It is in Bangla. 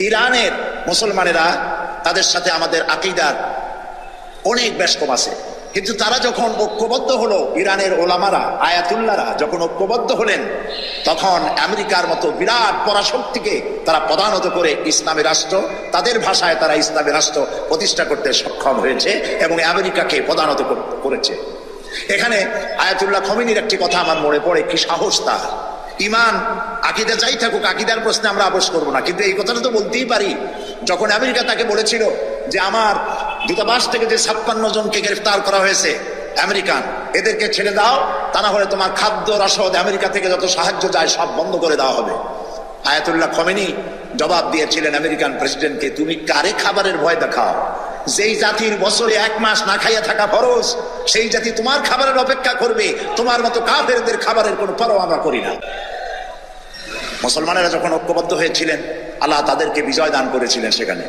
ইরানের মুসলমানেরা তাদের সাথে আমাদের আকিদার অনেক বেশ কম আছে। কিন্তু তারা যখন ঐক্যবদ্ধ হলো ইরানের ওলামারা আয়াতুল্লারা যখন ঐক্যবদ্ধ হলেন, তখন আমেরিকার মতো বিরাট পরাশক্তিকে তারা প্রধানত করে ইসলামী রাষ্ট্র, তাদের ভাষায় তারা ইসলামী রাষ্ট্র প্রতিষ্ঠা করতে সক্ষম হয়েছে এবং আমেরিকাকে প্রধানত করেছে। এখানে আয়াতুল্লাহ খমিনীর একটি কথা আমার মনে পড়ে, কি সাহস তার। ইমান, আকিদা যাই থাকুক, আকিদার প্রশ্নে আমরা আপোষ করব না। কিন্তু এই কথাটা তো বলতেই পারি। যখন আমেরিকা তাকে বলেছিল যে আমার দূতাবাস থেকে যে ছাপ্পান্ন জনকে গ্রেফতার করা হয়েছে আমেরিকান, এদেরকে ছেড়ে দাও, তা না হলে তোমার খাদ্য রসদ আমেরিকা থেকে যত সাহায্য যায় সব বন্ধ করে দেওয়া হবে। আয়াতুল্লাহ খমেনি জবাব দিয়েছিলেন আমেরিকান প্রেসিডেন্টকে, তুমি কারে খাবারের ভয় দেখাও? যেই জাতির বছরে এক মাস না খাইয়া থাকা ফরজ, সেই জাতি তোমার খাবারের অপেক্ষা করবে, তোমার মতো কাফেরদের খাবারের কোনো পরোয়া আমরা করি না। মুসলমানেরা যখন ঐক্যবদ্ধ হয়েছিলেন আল্লাহ তাদেরকে বিজয় দান করেছিলেন সেখানে।